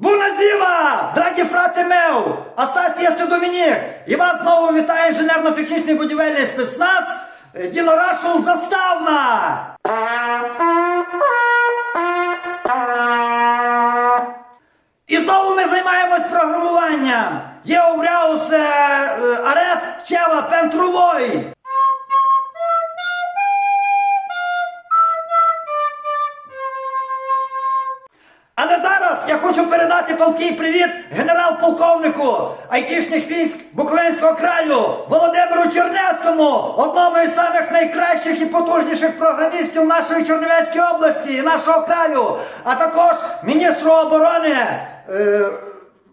Bună ziua, дорогі фрати! Остась єсти Домінік! І вас знову вітає інженерно-технічний будівельний спецназ е, Дінорашул Заставна! І знову ми займаємось програмуванням. Є увряус е, е, арет чева пентрувой. Хочу передати палкий привіт генерал-полковнику айтішних військ Буковинського краю Володимиру Чернецькому, одному із самих найкращих і потужніших програмістів нашої Чернівецької області і нашого краю, а також міністру оборони е,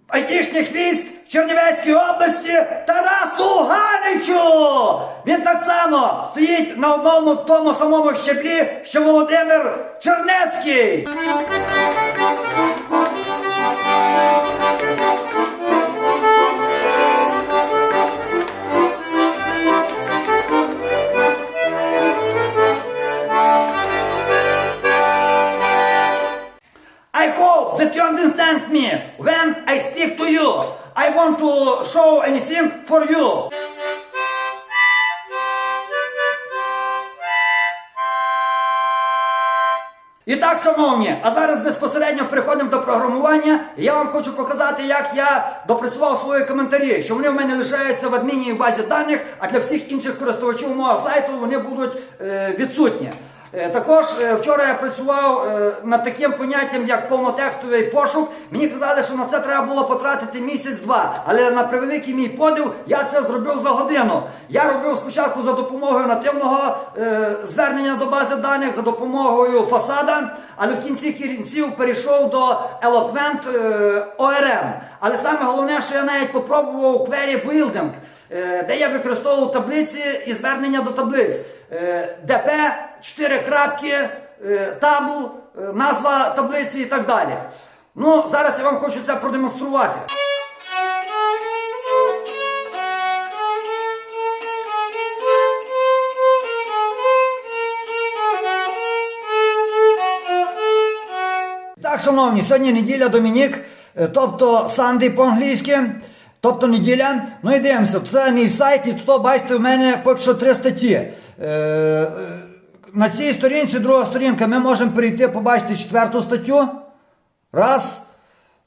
айтішних військ Чернівецької області Тарасу Ганичу. Він так само стоїть на одному тому самому щеблі, що Володимир Чернецький. Show anything for you. І так, шановні, а зараз безпосередньо переходимо до програмування. Я вам хочу показати, як я допрацював свої коментарі, що вони в мене лишаються в адмінній базі даних, а для всіх інших користувачів мого сайту вони будуть е, відсутні. Е, Також е, вчора я працював е, над таким поняттям, як повнотекстовий пошук. Мені казали, що на це треба було потратити місяць-два. Але на превеликий мій подив я це зробив за годину. Я робив спочатку за допомогою нативного звернення до бази даних, за допомогою фасада, але в кінці кінців перейшов до Eloquent е, ORM. Але саме головне, що я навіть попробував Query Building, де я використовував таблиці і звернення до таблиць. Е, ДП, 4 крапки, е, табл, е, назва таблиці і так далі. Ну, зараз я вам хочу це продемонструвати. Так, шановні, сьогодні неділя Домінік, тобто Санди по-англійськи, тобто неділя. Ну і дивимося, це мій сайт, і тут, бачите, в мене поки що три статті. Е, е, на цій сторінці, друга сторінка, ми можемо перейти, побачити четверту статтю. Раз.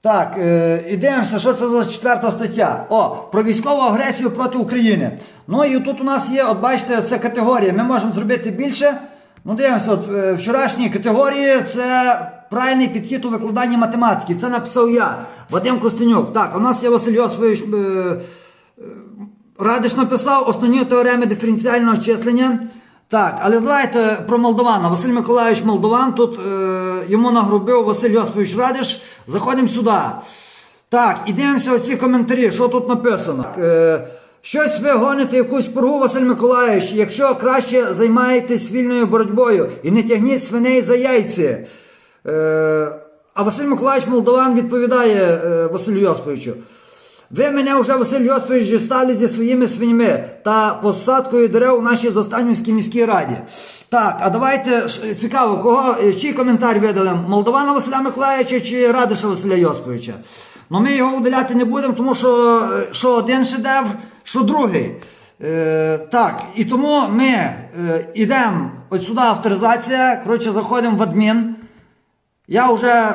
Так, е, і дивимося, що це за четверта стаття. О, про військову агресію проти України. Ну і тут у нас є, от бачите, це категорія. Ми можемо зробити більше. Ну, дивимося, от е, вчорашні категорії це правильний підхід у викладанні математики. Це написав я, Вадим Костенюк. Так, у нас є Василь Йосифович е, е, Радиш написав основні теореми диференціального числення. Так, але давайте про Молдована. Василь Миколаївич Молдован. Тут е, йому нагрубив Василь Йосипович Радиш. Заходимо сюди. Так, і дивимося оці коментарі, що тут написано. Е, щось ви гоните якусь пургу, Василь Миколаївич, якщо краще займаєтесь вільною боротьбою і не тягніть свиней за яйці. Е, а Василь Миколаївич Молдован відповідає е, Василю Йосиповичу. Ви мене вже, Василь Йосипович, дістали зі своїми свинями та посадкою дерев у нашій Зостанівській міській раді. Так, а давайте цікаво, кого, е, чий коментар видали? Молдована Василя Миколаївича чи Радиша Василя Йосиповича? Ну ми його удаляти не будемо, тому що, е, що один шедевр, що другий. Е, так, і тому ми е, йдемо от сюди авторизація, коротше, заходимо в адмін. Я вже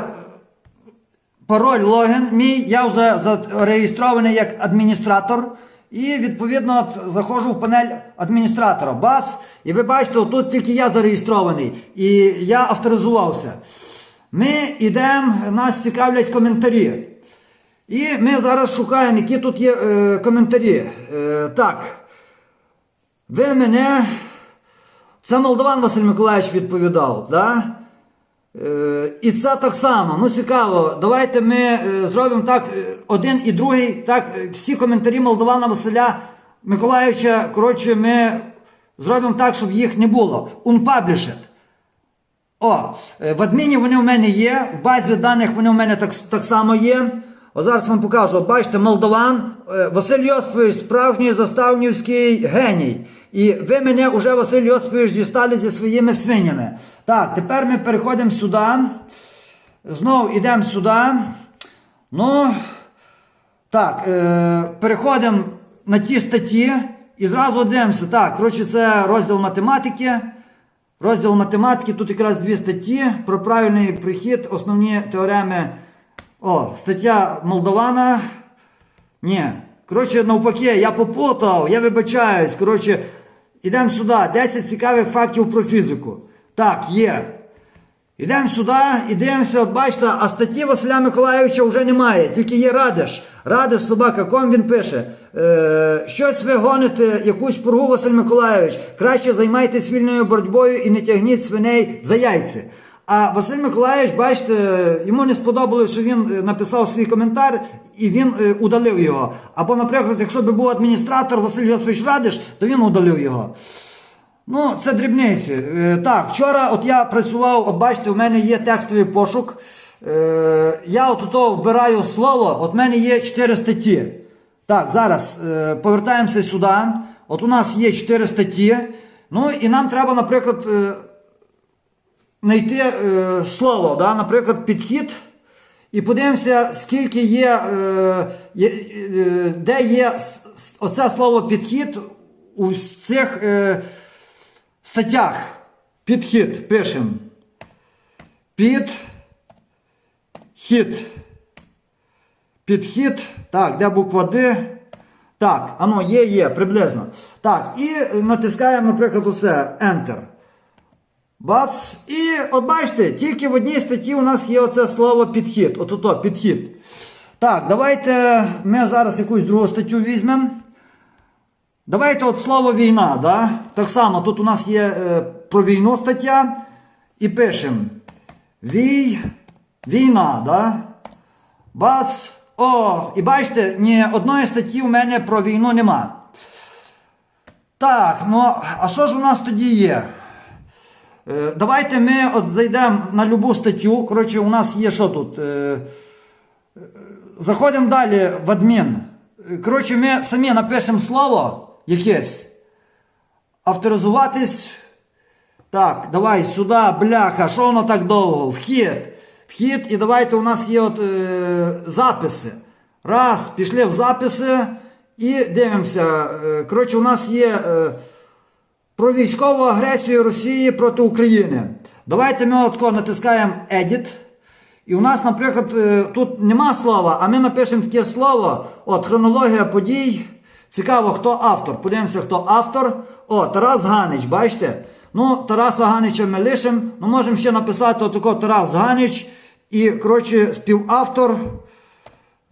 пароль логін мій, я вже зареєстрований як адміністратор. І відповідно заходжу в панель адміністратора. Бац! І ви бачите, тут тільки я зареєстрований. І я авторизувався. Ми йдемо, нас цікавлять коментарі. І ми зараз шукаємо, які тут є е, коментарі. Е, так. Ви мене. Це Молдован Василь Миколаївич відповідав, да? Е, і це так само. Ну цікаво. Давайте ми е, зробимо так, е, один і другий, так, всі коментарі Молдована Василя Миколаївича, коротше, ми зробимо так, щоб їх не було. Unpublished. О, в адміні вони в мене є, в базі даних вони в мене так, так само є. О, зараз вам покажу. От бачите, Молдован, е, Василь Йосипович, справжній заставнівський геній. І ви мене вже, Василь Йосипович, дістали зі своїми свинями. Так, тепер ми переходимо сюди. Знову йдемо сюди. Ну, так, е, переходимо на ті статті і зразу дивимося. Так, коротше, це розділ математики. Розділ математики, тут якраз дві статті про правильний прихід, основні теореми. О, стаття Молдована. Ні. Коротше, навпаки, я попутав, я вибачаюсь. Коротше, ідемо сюди. 10 цікавих фактів про фізику. Так, є. Ідемо сюди і дивимося, бачите, а статті Василя Миколайовича вже немає, тільки є Радиш. Радиш собака, ком він пише. Е, щось ви гоните, якусь пургу Василь Миколайович. Краще займайтесь вільною боротьбою і не тягніть свиней за яйці. А Василь Миколайович, бачите, йому не сподобалося, що він е, написав свій коментар і він е, удалив його. Або, наприклад, якщо б був адміністратор Василь Йосифович Радиш, то він удалив його. Ну, це дрібниці. Е, так, вчора от я працював, от бачите, у мене є текстовий пошук. Я от ото вбираю слово, от в мене є 4 статті. Так, зараз повертаємося сюди. От у нас є 4 статті. Ну і нам треба, наприклад, знайти е, слово, да? наприклад, підхід. І подивимося, скільки є, е, е, де є оце слово підхід у цих е, статтях. Підхід пишемо. Підхід. Підхід. Так, де буква Д? Так, ано є, є, приблизно. Так, і натискаємо, наприклад, оце Enter. Бац. І от бачите, тільки в одній статті у нас є оце слово підхід. От ото підхід. Так, давайте ми зараз якусь другу статтю візьмемо. Давайте от слово війна. Да? Так само тут у нас є е, про війну стаття. І пишемо Вій, війна. Да? Бац. О, і бачите, ні одної статті у мене про війну нема. Так, ну а що ж у нас тоді є? Е, Давайте ми от зайдемо на любу статтю. Коротше, у нас є що тут? Е, е, Заходимо далі в адмін. Коротше, ми самі напишемо слово якесь. Авторизуватись. Так, давай сюди, бляха, що воно так довго? Вхід. Вхід, і давайте у нас є от е, записи. Раз, пішли в записи і дивимося. Коротше, у нас є. Е, про військову агресію Росії проти України. Давайте ми отко натискаємо Edit. І у нас, наприклад, е, тут нема слова, а ми напишемо таке слово. От хронологія подій. Цікаво, хто автор. Подивимося, хто автор. О, Тарас Ганич, бачите? Ну, Тараса Ганича ми лишимо. Ну, можемо ще написати отако Тарас Ганич. І, коротше, співавтор.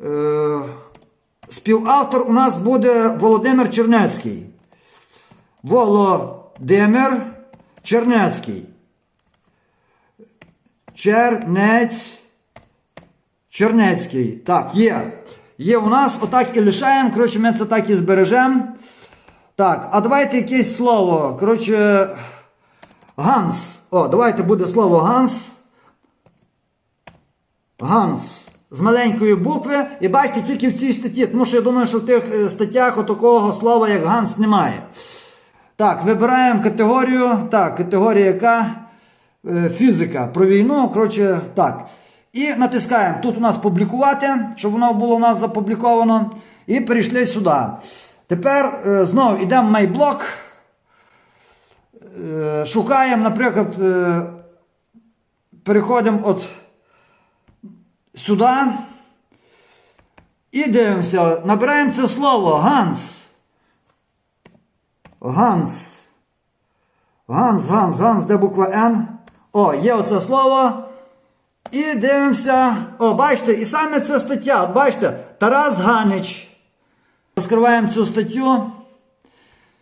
Е, співавтор у нас буде Володимир Чернецький. Володимир Чернецький. Чернець. Чернецький. Так, є. Є у нас, отак і лишаємо. Коротше, ми це так і збережемо. Так, а давайте якесь слово. Коротше, Ганс. О, давайте буде слово Ганс. Ганс. З маленької букви. І бачите, тільки в цій статті, тому що я думаю, що в тих е, статтях отакого слова, як Ганс, немає. Так, вибираємо категорію. Так, категорія яка? Е, Фізика. Про війну. Коротше, так. І натискаємо. Тут у нас публікувати, щоб воно було у нас запубліковано. І перейшли сюди. Тепер е, знову йдемо в майблок. Е, Шукаємо, наприклад, переходимо от сюди. І дивимося, набираємо це слово Ганс. Ганс. Ганс, Ганс, Ганс, де буква Н? О, є оце слово. І дивимося. О, бачите, і саме це стаття. От бачите, Тарас Ганич. Розкриваємо цю статтю.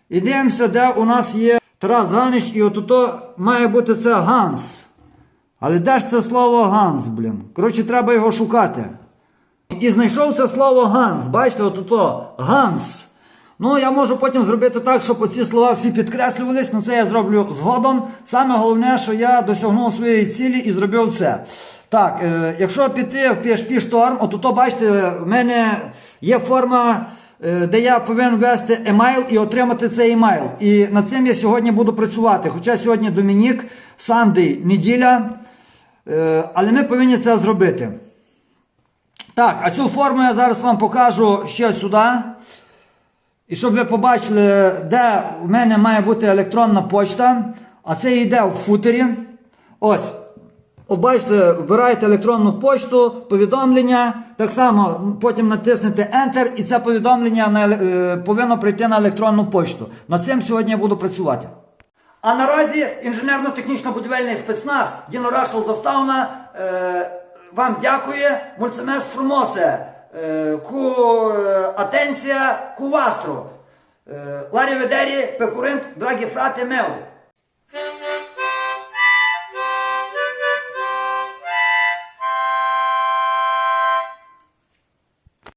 І дивимося, де у нас є Тарас Ганич, і отут має бути це Ганс. Але де ж це слово Ганс, блін? Коротше, треба його шукати. І знайшов це слово Ганс. Бачите, отут Ганс. Ну, я можу потім зробити так, щоб оці слова всі підкреслювались, але це я зроблю згодом. Саме головне, що я досягнув своєї цілі і зробив це. Так, е, якщо піти в PHP Storm, от то бачите, в мене є форма, е, де я повинен ввести емейл і отримати цей емейл. І над цим я сьогодні буду працювати. Хоча сьогодні Домінік, Сандей, неділя, е, але ми повинні це зробити. Так, а цю форму я зараз вам покажу ще сюди. І щоб ви побачили, де в мене має бути електронна почта, а це йде в футері. Ось. От бачите, вбираєте електронну почту, повідомлення, так само потім натиснете Enter, і це повідомлення на, е, повинно прийти на електронну почту. Над цим сьогодні я буду працювати. А наразі інженерно-технічно-будівельний спецназ Діно Рашел Заставна е, вам дякує. Мульцемес Фрумосе, е, ку е, атенція ку вастру. Е, Ларі ведері пекуринт, драгі фрати меу.